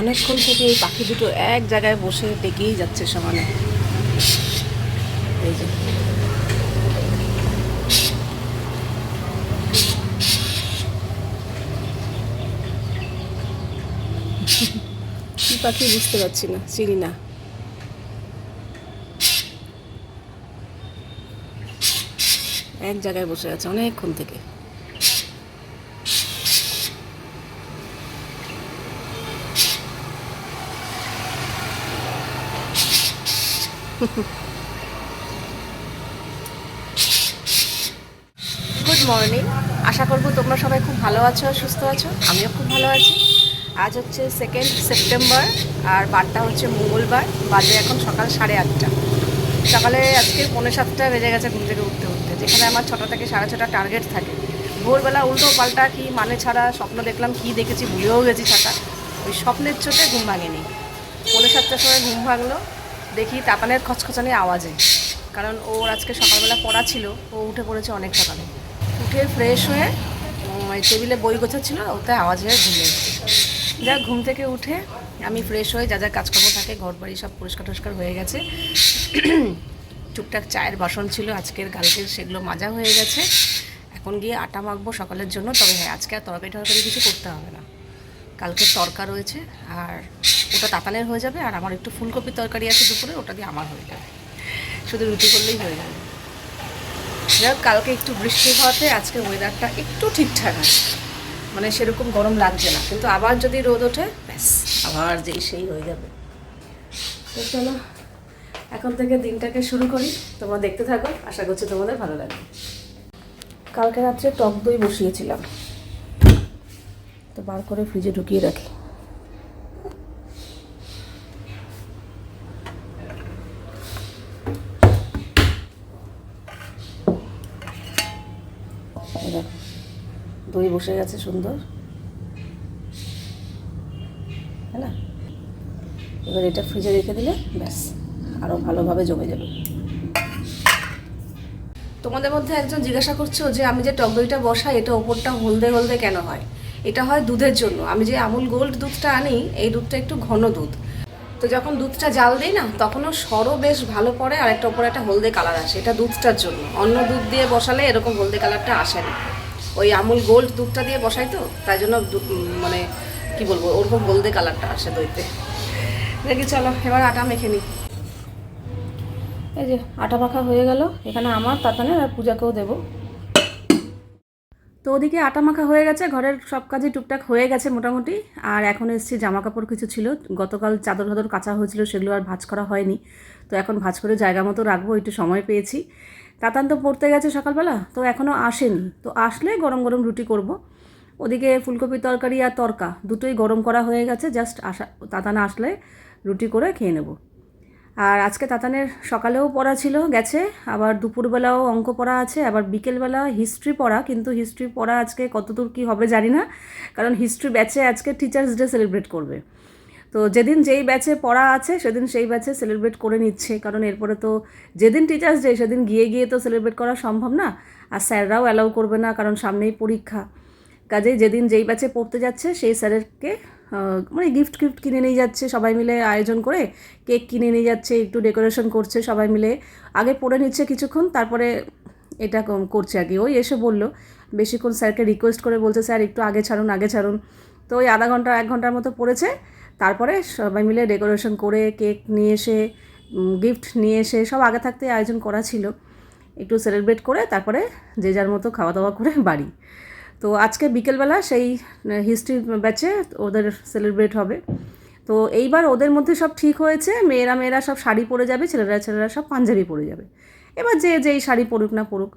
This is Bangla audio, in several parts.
অনেকক্ষণ থেকে এই পাখি দুটো এক জায়গায় বসে ডেকেই যাচ্ছে সমানে। এই যে। কি পাখি বুঝতে পারছি না, চিনি না। এক জায়গায় বসে আছে অনেকক্ষণ থেকে। গুড মর্নিং আশা করব তোমরা সবাই খুব ভালো আছো, সুস্থ আছো। আমিও খুব ভালো আছি। আজ হচ্ছে সেকেন্ড সেপ্টেম্বর আর বারটা হচ্ছে মঙ্গলবার। বাজে এখন সকাল সাড়ে আটটা। সকালে আজকে পৌনে সাতটা বেজে গেছে ঘুম থেকে উঠতে উঠতে। যেখানে আমার ছটা থেকে সাড়ে ছটা টার্গেট থাকে। ভোরবেলা উল্টো পাল্টা কি মানে ছাড়া স্বপ্ন দেখলাম, কি দেখেছি ভুলেও গেছি ছাতা। ওই স্বপ্নের চোটে ঘুম ভাঙেনি। পৌনে সাতটার সময় ঘুম ভাঙলো। দেখি তাতানের খচখচানি আওয়াজে। কারণ ওর আজকে সকালবেলা পড়া ছিল, ও উঠে পড়েছে অনেক সকালে। উঠে ফ্রেশ হয়ে টেবিলে বই গোছাচ্ছিল, ওতে আওয়াজ হয়ে ঘুমিয়ে যাক, ঘুম থেকে উঠে আমি ফ্রেশ হয়ে যা যা কাজকর্ম থাকে ঘর বাড়ি সব পরিষ্কার টরিষ্কার হয়ে গেছে। টুকটাক চায়ের বাসন ছিল, আজকের কালকের সেগুলো মাজা হয়ে গেছে। এখন গিয়ে আটা মাখবো সকালের জন্য, তবে হ্যাঁ আজকে আর তরকারি টরকারি কিছু করতে হবে না। কালকে তরকা রয়েছে, আর ওটা তাতানের হয়ে যাবে, আর আমার একটু ফুলকপি তরকারি আছে দুপুরে, ওটা দিয়ে আমার হয়ে যাবে। শুধু রুটি করলেই হয়ে যাবে। যাই কালকে একটু বৃষ্টি হওয়াতে আজকে ওয়েদারটা একটু ঠিকঠাক আছে। মানে সেরকম গরম লাগছে না, কিন্তু আবার যদি রোদ ওঠে, ব্যাস, আবার যেই সেই হয়ে যাবে। তো চলো, এখন থেকে দিনটাকে শুরু করি। তোমরা দেখতে থাকো, আশা করছি তোমাদের ভালো লাগবে। কালকে রাত্রে টক দই বসিয়েছিলাম। তো বার করে ফ্রিজে ঢুকিয়ে রাখি। দই বসে গেছে সুন্দর। হ্যাঁ না? এবার এটা ফ্রিজে রেখে দিলে ব্যাস আরও ভালোভাবে জমে যাবে। তোমাদের মধ্যে একজন জিজ্ঞাসা করছ যে আমি যে টক দইটা বসাই, এটা ওপরটা হলদে হলদে কেন হয়? এটা হয় দুধের জন্য। আমি যে আমুল গোল্ড দুধটা আনি, এই দুধটা একটু ঘন দুধ। তো যখন দুধটা জাল দিই না, তখনও সরও বেশ ভালো পড়ে, আর একটা ওপরে একটা হলদে কালার আসে, এটা দুধটার জন্য। অন্য দুধ দিয়ে বসালে এরকম হলদে কালারটা আসে না। ওই আমুল গোল্ড দুধটা দিয়ে বসাই তো, তাই জন্য মানে কি বলব, ওরকম হলদে কালারটা আসে দইতে। দেখি চলো, এবার আটা মেখে নিই। এই যে আটা মাখা হয়ে গেল, এখানে আমার, তাতানের, আর পূজাকেও দেবো। তো ওদিকে আটা মাখা হয়ে গেছে, ঘরের সব কাজই টুকটাক হয়ে গেছে মোটামুটি। আর এখন এসছি জামা কাপড় কিছু ছিল, গতকাল চাদর ফাদর কাঁচা হয়েছিল, সেগুলো আর ভাঁজ করা হয়নি। তো এখন ভাঁজ করে জায়গা মতো রাখব, একটু সময় পেয়েছি। তাতান তো পড়তে গেছে সকালবেলা, তো এখনও আসেনি। তো আসলে গরম গরম রুটি করব। ওদিকে ফুলকপি তরকারি আর তরকা, দুটোই গরম করা হয়ে গেছে, জাস্ট আসা, তাতান আসলে রুটি করে খেয়ে নেব। আর আজকে তাতানের সকালেও পড়া ছিল, গেছে। আবার দুপুরবেলাও অঙ্ক পড়া আছে, আবার বিকেলবেলা হিস্ট্রি পড়া, কিন্তু হিস্ট্রি পড়া আজকে কতদূর কী হবে জানি না, কারণ হিস্ট্রি ব্যাচে আজকে টিচার্স ডে সেলিব্রেট করবে। তো যেদিন যেই ব্যাচে পড়া আছে, সেদিন সেই ব্যাচে সেলিব্রেট করে নিচ্ছে, কারণ এরপরে তো যেদিন টিচার্স ডে সেদিন গিয়ে গিয়ে তো সেলিব্রেট করা সম্ভব না, আর স্যাররাও অ্যালাউ করবে না, কারণ সামনেই পরীক্ষা। কাজেই যেদিন যেই ব্যাচে পড়তে যাচ্ছে, সেই স্যারেরকে মানে গিফট গিফট কিনে নিয়ে যাচ্ছে, সবাই মিলে আয়োজন করে, কেক কিনে নিয়ে যাচ্ছে, একটু ডেকোরেশন করছে সবাই মিলে। আগে পড়ে নিচ্ছে কিছুক্ষণ, তারপরে এটা করছে আর কি ওই এসে বলল, বেশিক্ষণ স্যারকে রিকোয়েস্ট করে বলছে, স্যার, একটু আগে ছাড়ুন আগে ছাড়ুন। তো ওই আধা ঘণ্টা, এক ঘণ্টার মতো পড়েছে। তারপরে সবাই মিলে ডেকোরেশন করে, কেক নিয়ে এসে গিফট নিয়ে এসে, সব আগে থাকতে আয়োজন করা ছিল। একটু সেলিব্রেট করে, তারপরে যে যার মতো খাওয়া দাওয়া করে বাড়ি। তো আজকে বিকেলবেলা সেই হিস্ট্রি ব্যাচে ওদের সেলিব্রেট হবে। তো এইবার ওদের মধ্যে সব ঠিক হয়েছে, মেয়েরা মেয়েরা সব শাড়ি পরে যাবে, ছেলেরা ছেলেরা সব পাঞ্জাবি পরে যাবে। এবার যে যেই শাড়ি পরুক না পরুক।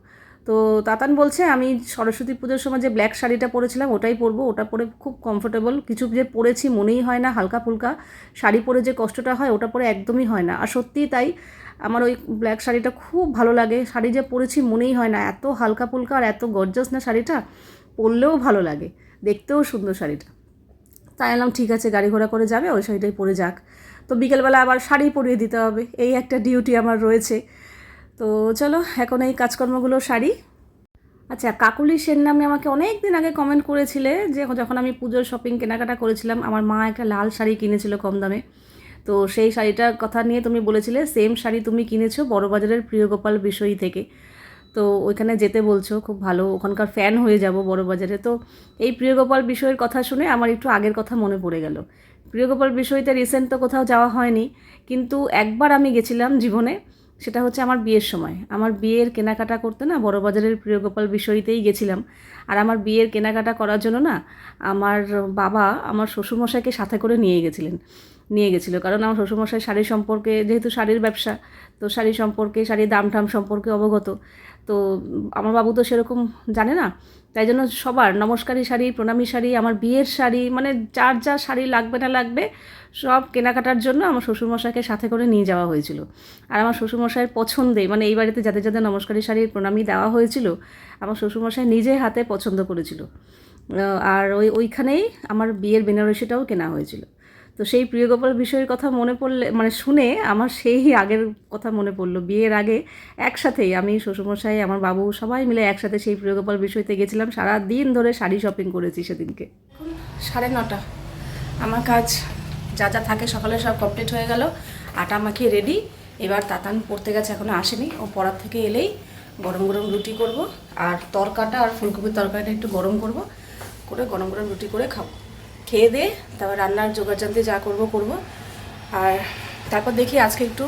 তো তাতান বলছে, আমি সরস্বতী পুজোর সময় যে ব্ল্যাক শাড়িটা পরেছিলাম, ওটাই পরবো। ওটা পরে খুব কমফোর্টেবল কিছু যে পরেছি মনেই হয় না, হালকা ফুলকা। শাড়ি পরে যে কষ্টটা হয়, ওটা পরে একদমই হয় না। আর সত্যিই তাই, আমার ওই ব্ল্যাক শাড়িটা খুব ভালো লাগে। শাড়ি যে পরেছি মনেই হয় না। এত হালকা ফুলকা আর এত গর্জাস না শাড়িটা। পরলেও ভালো লাগে। দেখতেও সুন্দর শাড়িটা। তাই এলাম ঠিক আছে, গাড়ি ঘোড়া করে যাবে, ওই শাড়িটাই পরে যাক। তো বিকেলবেলা আবার শাড়ি পরিয়ে দিতে হবে। এই একটা ডিউটি আমার রয়েছে। তো চলো, এখন এই কাজকর্মগুলো শাড়ি আচ্ছা কাকুলি সেন নামে আমাকে অনেক দিন আগে কমেন্ট করেছিলে যে, যখন আমি পুজোর শপিং কেনাকাটা করেছিলাম, আমার মা একটা লাল শাড়ি কিনেছিল কম দামে। তো সেই শাড়িটার কথা নিয়ে তুমি বলেছিলে সেম শাড়ি তুমি কিনেছো বড়বাজারের প্রিয়গোপাল বিষয়ী থেকে। তো ওইখানে যেতে বলছো, খুব ভালো। ওখানকার ফ্যান হয়ে যাব বড়বাজারে তো এই প্রিয়গোপাল বিষয়ের কথা শুনে আমার একটু আগের কথা মনে পড়ে গেল। প্রিয়গোপাল বিষয়তে রিসেন্ট তো কোথাও যাওয়া হয়নি, কিন্তু একবার আমি গেছিলাম জীবনে, সেটা হচ্ছে আমার বিয়ের সময়। আমার বিয়ের কেনাকাটা করতে না বড়বাজারের প্রিয়গোপাল বিষয়তেই গেছিলাম। আর আমার বিয়ের কেনাকাটা করার জন্য না আমার বাবা আমার শ্বশুরমশাইকে সাথে করে নিয়ে গেছিলেন। নিয়ে গেছিল। কারণ আমার শ্বশুরমশাই শাড়ি সম্পর্কে, যেহেতু শাড়ির ব্যবসা, তো শাড়ি সম্পর্কে, শাড়ির দাম টাম সম্পর্কে অবগত। তো আমার বাবু তো সেরকম জানে না। তাই জন্য সবার নমস্কারী শাড়ি, প্রণামী শাড়ি, আমার বিয়ের শাড়ি মানে যার যা শাড়ি লাগবে না লাগবে, সব কেনাকাটার জন্য আমার শ্বশুরমশাইকে সাথে করে নিয়ে যাওয়া হয়েছিল। আর আমার শ্বশুরমশাইয়ের পছন্দে মানে এই বাড়িতে যাদের যাদের নমস্কারী শাড়ির প্রণামী দেওয়া হয়েছিল, আমার শ্বশুরমশাই নিজে হাতে পছন্দ করেছিল। আর ওই, ওইখানেই আমার বিয়ের বেনারসিটাও কেনা হয়েছিল। তো সেই প্রিয়গোপাল বিষয়ের কথা মনে পড়লে মানে শুনে আমার সেই আগের কথা মনে পড়ল। বিয়ের আগে একসাথেই আমি, শ্বশুরমশাই, আমার বাবু সবাই মিলে একসাথে সেই প্রিয়গোপাল বিষয়তে গেছিলাম। সারা দিন ধরে শাড়ি শপিং করেছি সেদিনকে। সাড়ে নটা। আমার কাজ যা যা থাকে সকালে সব কমপ্লিট হয়ে গেল। আটা মাখিয়ে রেডি এবার তাতান পড়তে গেছে, এখনও আসেনি। ও পড়ার থেকে এলেই গরম গরম রুটি করব। আর তরকাটা আর ফুলকপির তরকারিটা একটু গরম করব। করে গরম গরম রুটি করে খাব। খেয়ে দিয়ে তারপর রান্নার জোগাড় জানতে যা করব করব। আর তারপর দেখি আজকে একটু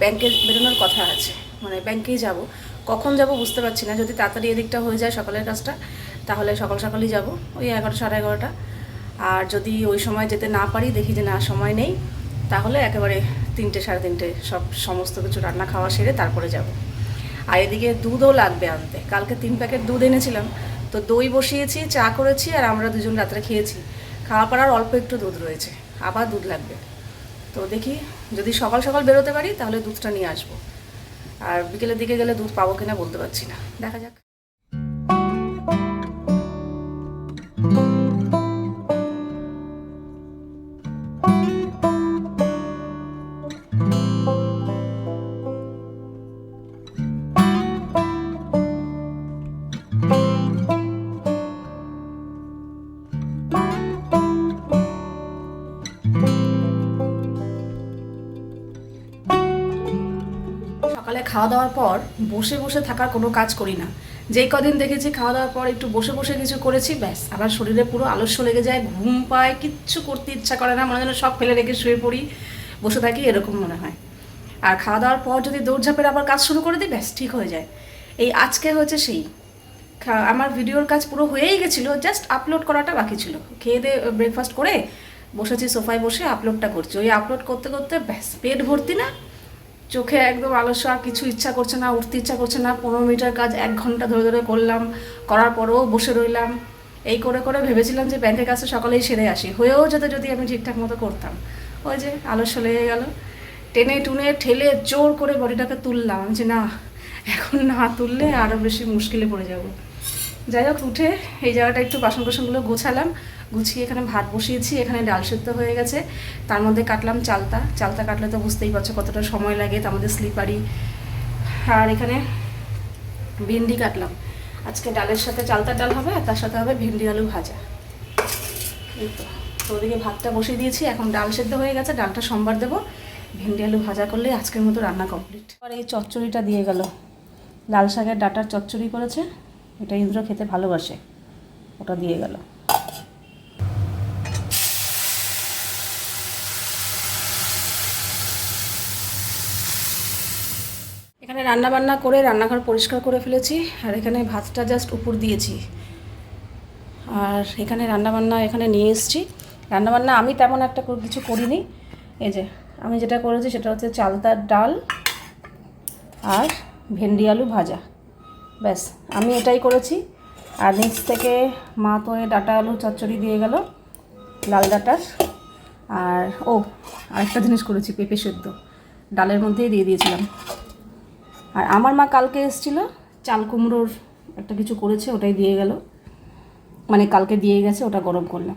ব্যাংকে বেরোনোর কথা আছে মানে ব্যাংকেই যাব। কখন যাব বুঝতে পারছি না, যদি তাড়াতাড়ি এদিকটা হয়ে যায় সকালের কাজটা, তাহলে সকাল সকালই যাব, ওই এগারোটা, সাড়ে এগারোটা। আর যদি ওই সময় যেতে না পারি, দেখি যে না, সময় নেই, তাহলে একেবারে তিনটে, সাড়ে তিনটে, সব সমস্ত কিছু রান্না খাওয়া সেরে তারপরে যাব। আর এদিকে দুধও লাগবে আনতে, কালকে তিন প্যাকেট দুধ এনেছিলাম, তো দই বসিয়েছি, চা করেছি, আর আমরা দুজন রাত্রে খেয়েছি। খাওয়া পাড়ার অল্প একটু দুধ রয়েছে, আবার দুধ লাগবে। তো দেখি, যদি সকাল সকাল বেরোতে পারি, তাহলে দুধটা নিয়ে আসব। আর বিকেলের দিকে গেলে দুধ পাবো কিনা বলতে পারছি না। দেখা যাক। খাওয়া দাওয়ার পর বসে বসে থাকার কোনো কাজ করি না। যেই কদিন দেখেছি খাওয়া দাওয়ার পর একটু বসে বসে কিছু করেছি, ব্যাস আমার শরীরে পুরো আলস্য লেগে যায়, ঘুম পায়, কিচ্ছু করতে ইচ্ছা করে না, মনে যেন সব ফেলে রেখে শুয়ে পড়ি, বসে থাকি, এরকম মনে হয়। আর খাওয়া দাওয়ার পর যদি দৌড়ঝাঁপের আবার কাজ শুরু করে দিই, ব্যাস, ঠিক হয়ে যায়। এই আজকে হয়েছে সেই। আমার ভিডিওর কাজ পুরো হয়েই গেছিল জাস্ট আপলোড করাটা বাকি ছিল। খেয়ে দিয়ে ব্রেকফাস্ট করে বসেছি সোফায় বসে আপলোডটা করছি। ওই আপলোড করতে করতে, ব্যাস, পেট ভর্তি না চোখে একদম আলস্য, আর কিছু ইচ্ছা করছে না, উঠতে ইচ্ছা করছে না। পনেরো মিনিটের কাজ এক ঘণ্টা ধরে ধরে করলাম, করার পরেও বসে রইলাম। এই করে করে ভেবেছিলাম যে ব্যাংকের কাছে সকালেই সেরে আসি। হয়েও যেতে যদি আমি ঠিকঠাক মতো করতাম। ওই যে আলস্য লেগে গেল। টেনে টুনে ঠেলে জোর করে বডিটাকে তুললাম। যে না, এখন না তুললে আরও বেশি মুশকিলে পড়ে যাব। যাই হোক, উঠে এই জায়গাটা একটু বাসন কোসনগুলো গোছালাম। গুছিয়ে এখানে ভাত বসিয়েছি, এখানে ডাল সেদ্ধ হয়ে গেছে। তার মধ্যে কাটলাম চালতা। চালতা কাটলে তো বুঝতেই পারছ কতটা সময় লাগে, তার মধ্যে স্লিপারি আর এখানে ভেন্ডি কাটলাম। আজকে ডালের সাথে চালতা ডাল হবে আর তার সাথে হবে ভেন্ডি আলু ভাজা। এই তো। ওদিকে ভাতটা বসিয়ে দিয়েছি, এখন ডাল সেদ্ধ হয়ে গেছে, ডালটা সোমবার দেবো। ভেন্ডি আলু ভাজা করলে আজকের মতো রান্না কমপ্লিট আর এই চচ্চড়িটা দিয়ে গেল। লাল শাকের ডাটার চচ্চড়ি করেছে, এটা ইন্দ্র খেতে ভালোবাসে, ওটা দিয়ে গেল এখানে রান্না বান্না করে রান্নাঘর পরিষ্কার করে ফেলেছি, আর এখানে ভাতটা জাস্ট উপর দিয়েছি। আর এখানে রান্নাবান্না এখানে নিয়ে এসেছি। রান্নাবান্না আমি তেমন একটা কিছু করিনি। এই যে, আমি যেটা করেছি সেটা হচ্ছে চালতার ডাল আর ভেন্ডি আলু ভাজা। ব্যাস, আমি এটাই করেছি। আর নিচ থেকে মা তো ডাটা আলু চচ্চড়ি দিয়ে গেল, লাল ডাটার। আর, ও, আরেকটা জিনিস করেছি, পেঁপে সেদ্ধ। ডালের মধ্যেই দিয়ে দিয়েছিলাম। আর আমার মা কালকে এসেছিল, চাল কুমড়োর একটা কিছু করেছে, ওটাই দিয়ে গেল। মানে কালকে দিয়ে গেছে, ওটা গরম করলাম।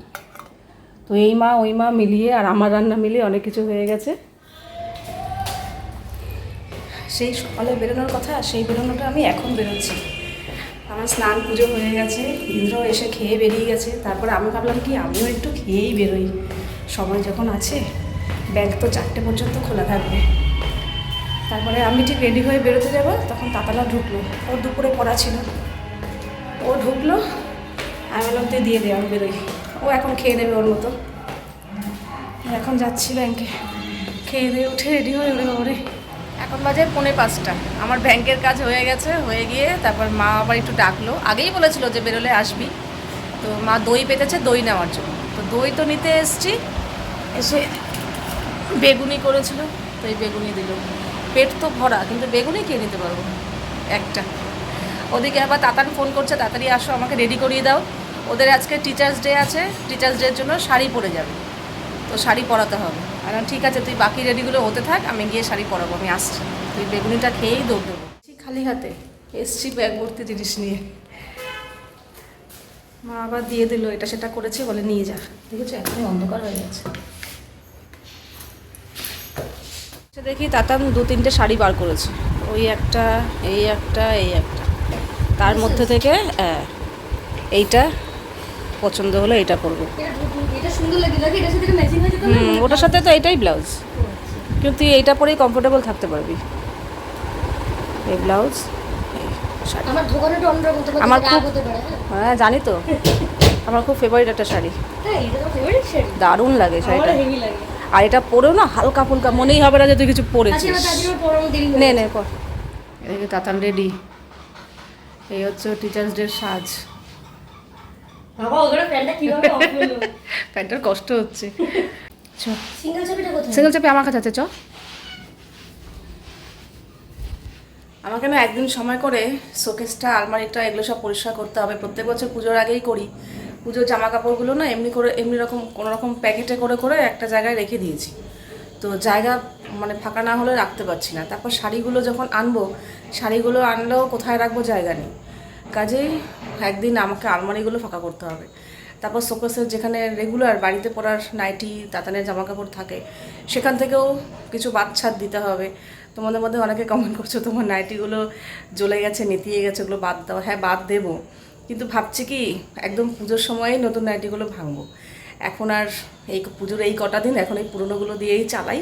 তো এই মা, ওই মা মিলিয়ে আর আমার রান্না মিলিয়ে অনেক কিছু হয়ে গেছে। সেই সকালে বেরোনোর কথা সেই বেরোনোটা আমি এখন বেরোচ্ছি। আমার স্নান পুজো হয়ে গেছে, ইন্দ্র এসে খেয়ে বেরিয়ে গেছে। তারপরে আমি ভাবলাম কি, আমিও একটু খেয়েই বেরোই। সময় যখন আছে ব্যাগ তো চারটে পর্যন্ত খোলা থাকবে। তারপরে আমি ঠিক রেডি হয়ে বেরোতে যাব, তখন তাতালা ঢুকলো। ওর দুপুরে পড়া ছিল। ও ঢুকলো, আমি বললাম, তুই দিয়ে দে, আমি বেরোই। ও এখন খেয়ে নেবে ওর মতো। এখন যাচ্ছি ব্যাংকে খেয়ে দিয়ে উঠে রেডি হয়ে উঠে বাবারে। এখন বাজে পৌনে পাঁচটা। আমার ব্যাংকের কাজ হয়ে গেছে, হয়ে গিয়ে তারপর মা আবার একটু ডাকলো। আগেই বলেছিল যে বেরোলে আসবি। তো মা দই পেতেছে, দই নেওয়ার জন্য। তো দই তো নিতে এসছি। এসে বেগুনি করেছিল, তো এই বেগুনি দিল। পেট তো ভরা, কিন্তু বেগুনি কে নিতে পারব। একটা। ওদিকে আবার তাতান ফোন করছে, তাড়াতাড়ি আসো, আমাকে রেডি করিয়ে দাও। ওদের আজকে টিচার্স ডে আছে টিচার্স ডের জন্য শাড়ি পরে যাবে। তো শাড়ি পরাতে হবে। আর ঠিক আছে, তুই বাকি রেডিগুলো হতে থাক, আমি গিয়ে শাড়ি পরাবো, আমি আসছি। তুই বেগুনিটা খেয়েই দৌড় দেবো। খালি হাতে, এসছি ব্যাগ ভর্তি জিনিস নিয়ে। মা আবার দিয়ে দিল, এটা সেটা করেছে বলে নিয়ে যা। দেখেছ, এখনই অন্ধকার হয়ে গেছে। দেখি তাতাম দু তিনটে শাড়ি বার করেছে। ওই একটা এই একটা এই একটা। তার মধ্যে থেকে এইটা পছন্দ হলো করব এটা হুম ওটার সাথে তো এটাই ব্লাউজ কিন্তু তুই এইটা পরেই কমফোর্টেবল থাকতে পারবি। এই ব্লাউজ আমার খুব- হ্যাঁ। হ্যাঁ জানি তো। আমার খুব ফেভারিট একটা শাড়ি। হ্যাঁ শাড়ি। দারুণ লাগে শাড়িটা। আর এটা পরেও না হালকা ফুলকা মনেই হবে না যে তুই কিছু পরেছিস। হয়ে নে নে পর। এদিকে তাতান রেডি। এই হচ্ছে টিচার্স ডে সাজ। প্যান্টের কষ্ট হচ্ছে। সিঙ্গেল চাপে আমার কাছে আছে চ। আমাকে না একদিন সময় করে শোকেসটা আলমারিটা এগুলো সব পরিষ্কার করতে হবে? প্রত্যেক বছর পুজোর আগেই করি। পুজোর জামা কাপড়গুলো না এমনি করে, এমনি রকম, কোনো রকম প্যাকেটে করে করে একটা জায়গায় রেখে দিয়েছি। তো জায়গা মানে ফাঁকা না হলে রাখতে পারছি না। তারপর শাড়িগুলো যখন আনব, শাড়িগুলো আনলেও কোথায় রাখব জায়গা নেই। কাজেই একদিন আমাকে আলমারিগুলো ফাঁকা করতে হবে। তারপর শোকেসের যেখানে রেগুলার বাড়িতে পরার নাইটি, তাতানের জামা কাপড় থাকে, সেখান থেকেও কিছু বাচ্চার দিতে হবে। তোমাদের মধ্যে অনেকে কমেন্ট করছ, তোমার নাইটিগুলো জ্বলে গেছে, নেতিয়ে গেছে, ওগুলো বাদ দাও। হ্যাঁ বাদ দেবো। কিন্তু ভাবছি কি, একদম পুজোর সময়ই নতুন নাইটিগুলো ভাঙবো। এখন আর এই পুজোর এই কটা দিন এখন এই পুরোনোগুলো দিয়েই চালাই।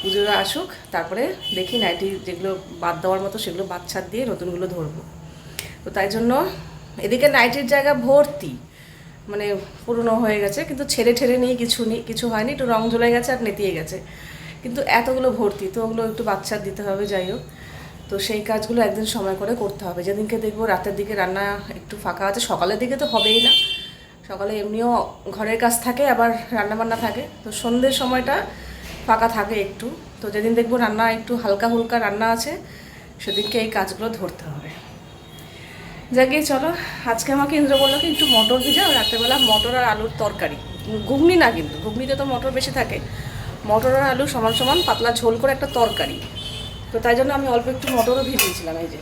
পুজোর আসুক, তারপরে দেখি নাইটি যেগুলো বাদ দেওয়ার মতো সেগুলো বাচ্চার দিয়ে নতুনগুলো ধরবো। তো তাই জন্য এদিকে নাইটির জায়গা ভর্তি মানে পুরনো হয়ে গেছে, কিন্তু ছেড়ে ঠেড়ে নিয়ে কিছু নেই কিছু হয়নি, একটু রং জ্বলে গেছে আর নেতিয়ে গেছে। কিন্তু এতগুলো ভর্তি, তো ওগুলো একটু বাচ্চার দিতে হবে, যাই হোক। তো সেই কাজগুলো একদিন সময় করে করতে হবে। যেদিনকে দেখব রাতের দিকে রান্না একটু ফাঁকা আছে, সকালের দিকে তো হবেই না। সকালে এমনিও ঘরের কাজ থাকে, আবার রান্নাবান্না থাকে। তো সন্ধ্যের সময়টা ফাঁকা থাকে একটু। তো যেদিন দেখব রান্না একটু হালকা হুলকা রান্না আছে, সেদিনকে এই কাজগুলো ধরতে হবে। যাকে চলো, আজকে আমাকে ইন্দ্র বলল কি, একটু মটর ভিজাও, রাত্রেবেলা মটর আর আলুর তরকারি। ঘুগনি না কিন্তু, ঘুগনিতে তো মটর বেশি থাকে। মটর আর আলু সমান সমান পাতলা ঝোল করে একটা তরকারি। তো তাই জন্য আমি অল্প একটু মটরও ভিজিয়েছিলাম, এই যে।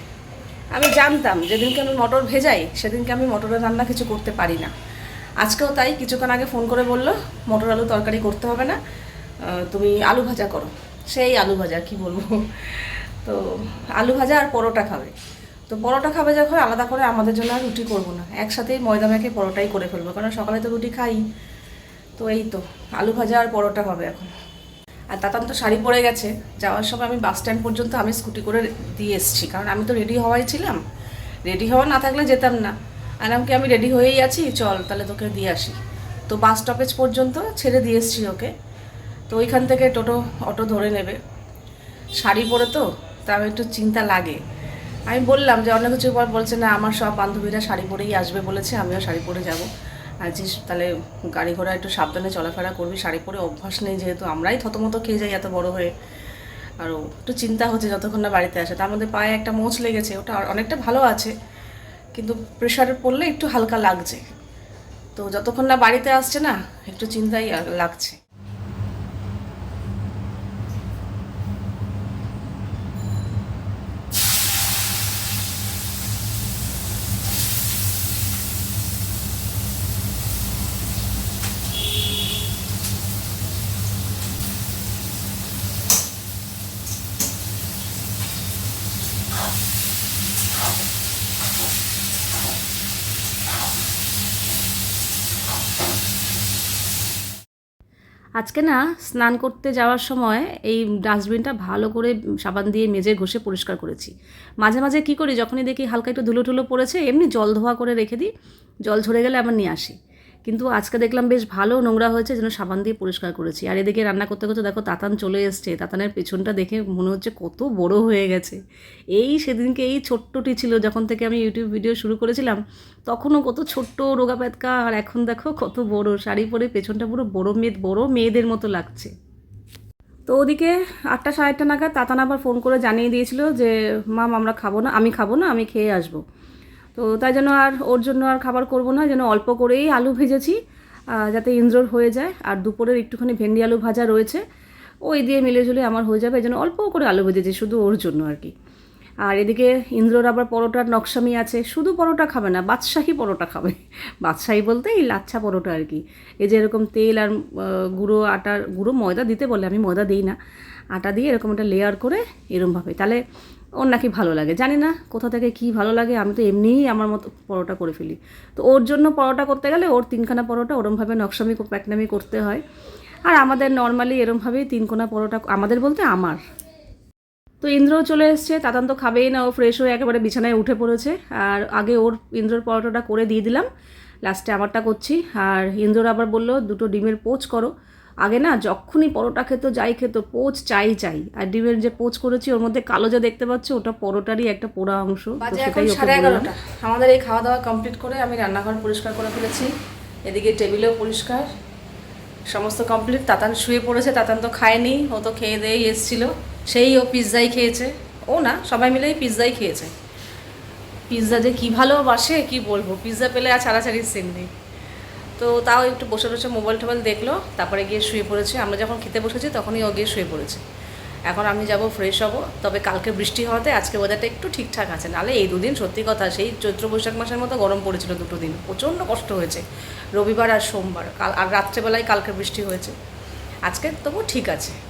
আমি জানতাম যেদিনকে আমি মটর ভেজাই, সেদিনকে আমি মটরের রান্না কিছু করতে পারি না। আজকেও তাই, কিছুক্ষণ আগে ফোন করে বলল, মটর আলু তরকারি করতে হবে না তুমি আলু ভাজা করো। সেই আলু ভাজা, কি বলব? তো আলু ভাজা আর পরোটা খাবে। তো পরোটা খাবে যখন, আলাদা করে আমাদের জন্য আর রুটি করব না। একসাথেই ময়দা মেখে পরোটাই করে ফেলব, কারণ সকালে তো রুটি খাই। তো এই তো, আলু ভাজা আর পরোটা হবে এখন। আর তাতান তো শাড়ি পরে গেছে। যাওয়ার সময় আমি বাস স্ট্যান্ড পর্যন্ত আমি স্কুটি করে দিয়ে এসেছি। কারণ আমি তো রেডি হওয়াই ছিলাম। রেডি হওয়া না থাকলে যেতাম না। আনামকে আমি আমি রেডি হয়েই আছি? চল, তাহলে তোকে দিয়ে আসি। তো বাস স্টপেজ পর্যন্ত ছেড়ে দিয়ে এসেছি ওকে। তো ওইখান থেকে টোটো, অটো ধরে নেবে। শাড়ি পরে তো তা একটু চিন্তা লাগে। আমি বললাম যে অনেক কিছু পর বলছে না, আমার সব বান্ধবীরা শাড়ি পরেই আসবে বলেছে, আমিও শাড়ি পরে যাব। আছিস তাহলে গাড়ি ঘোড়া একটু সাবধানে চলাফেরা করবি, শাড়ি পরে অভ্যাস নেই যেহেতু, আমরাই থতমতো খেয়ে যাই এত বড় হয়ে। আরও একটু চিন্তা হচ্ছে যতক্ষণ না বাড়িতে আসে। তার মধ্যে পায়ে একটা মোচ লেগেছে, ওটা অনেকটা ভালো আছে, কিন্তু প্রেশারে পড়লে একটু হালকা লাগছে। তো যতক্ষণ না বাড়িতে আসছে না, একটু চিন্তাই লাগছে। আজকে না স্নান করতে যাওয়ার সময় এই ডাস্টবিনটা ভালো করে সাবান দিয়ে মেজে ঘষে পরিষ্কার করেছি। মাঝে মাঝে কী করি, যখনই দেখি হালকা একটু ধুলো টুলো পড়েছে, এমনি জল ধোয়া করে রেখে দিই। জল ঝরে গেলে আবার নিয়ে আসি। কিন্তু আজকে দেখলাম বেশ ভালো নোংরা হয়েছে, যেন সাবান দিয়ে পরিষ্কার করেছি। আর এদিকে রান্না করতে করতে দেখো তাতান চলে এসছে। তাতানের পেছনটা দেখে মনে হচ্ছে কত বড় হয়ে গেছে। এই সেদিনকে এই ছোট্টটি ছিল যখন থেকে আমি ইউটিউব ভিডিও শুরু করেছিলাম, তখনও কত ছোট্ট রোগা প্যাতকা আর এখন দেখো কত বড়। শাড়ি পরে পেছনটা পুরো বড় মেয়ে, বড় মেয়েদের মতো লাগছে। তো ওদিকে আটটা সাড়ে আটটা নাগাদ তাতান আবার ফোন করে জানিয়ে দিয়েছিল যে মাম আমরা খাব না, আমি খাব না, আমি খেয়ে আসব। তো তাই জন্য আর ওর জন্য আর খাবার করব না, যেন অল্প করেই আলু ভেজেছি যাতে ইন্দ্রর হয়ে যায়। আর দুপুরের একটুখানি ভেন্ডি আলু ভাজা রয়েছে, ওই দিয়ে মিলে ঝুলে আমার হয়ে যাবে জন্য অল্প করে আলু ভেজেছি, শুধু ওর জন্য আর কি। আর এদিকে ইন্দ্রর আবার পরোটার নকশামি আছে, শুধু পরোটা খাবে না, বাদশাহী পরোটা খাবে। বাদশাহী বলতে এই লাচ্ছা পরোটা আর কি। এই যে এরকম তেল আর গুঁড়ো আটার, গুঁড়ো ময়দা দিতে বলে, আমি ময়দা দিই না, আটা দিয়ে এরকম একটা লেয়ার করে এরমভাবে। তাহলে ওর নাকি ভালো লাগে। জানি না কোথা থেকে কি ভালো লাগে, আমি তো এমনিই আমার মতো পরোটা করে ফেলি। তো ওর জন্য পরোটা করতে গেলে ওর তিনখানা পরোটা ওরমভাবে নকশামি প্যাকনামি করতে হয়। আর আমাদের নর্মালি এরমভাবেই তিনকোনা পরোটা আমাদের বলতে আমার। তো ইন্দ্রও চলে এসছে, তাতান তো খাবেই না, ও ফ্রেশ হয়ে একেবারে বিছানায় উঠে পড়েছে। আর আগে ওর ইন্দ্রর পরোটাটা করে দিয়ে দিলাম লাস্টে আমারটা করছি। আর ইন্দ্রর আবার বলল, দুটো ডিমের পোচ করো। আগে না যখনই পরোটা খেতো যাই খেতো পোচ চাই চাই। আর ডিমের যে পোচ করেছি ওর মধ্যে কালো যা দেখতে পাচ্ছ ওটা পরোটারই একটা পোড়া অংশ। সেটাই সাড়ে এগারোটা। আমাদের এই খাওয়া দাওয়া কমপ্লিট করে আমি রান্নাঘর পরিষ্কার করে ফেলেছি। এদিকে টেবিলেও পরিষ্কার। সমস্ত কমপ্লিট তাতান শুয়ে পড়েছে তাতান তো খায়নি। ও তো খেয়ে দিয়েই এসছিল। সেই ও পিৎজাই খেয়েছে। ও না সবাই মিলেই পিৎজাই খেয়েছে। পিৎজা যে কী ভালোবাসে কি বলব? পিৎজা পেলে আর ছাড়াছাড়ির সিন নেই। তো তাও একটু বসে বসে মোবাইল টোবাইল দেখল, তারপরে গিয়ে শুয়ে পড়েছে। আমরা যখন খেতে বসেছি, তখনই ও গিয়ে শুয়ে পড়েছে। এখন আমি যাব ফ্রেশ হব। তবে কালকে বৃষ্টি হওয়াতে আজকে ওয়েদারটা একটু ঠিকঠাক আছে। নাহলে এই দুদিন সত্যি কথা, সেই চৈত্র বৈশাখ মাসের মতো গরম পড়েছিল দুটো দিন। প্রচণ্ড কষ্ট হয়েছে। রবিবার আর সোমবার। কাল আর রাত্রেবেলায় কালকে বৃষ্টি হয়েছে। আজকে তবু ঠিক আছে।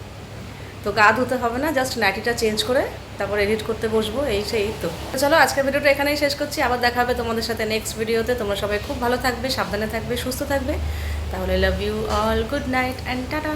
তো গা ধুতে হবে না জাস্ট নাইটিটা চেঞ্জ করে তারপর এডিট করতে বসবো, এই সেই তো। চলো, আজকের ভিডিওটা এখানেই শেষ করছি, আবার দেখা হবে তোমাদের সাথে নেক্সট ভিডিওতে তোমরা সবাই খুব ভালো থাকবে, সাবধানে থাকবে, সুস্থ থাকবে। তাহলে love you all good night and tata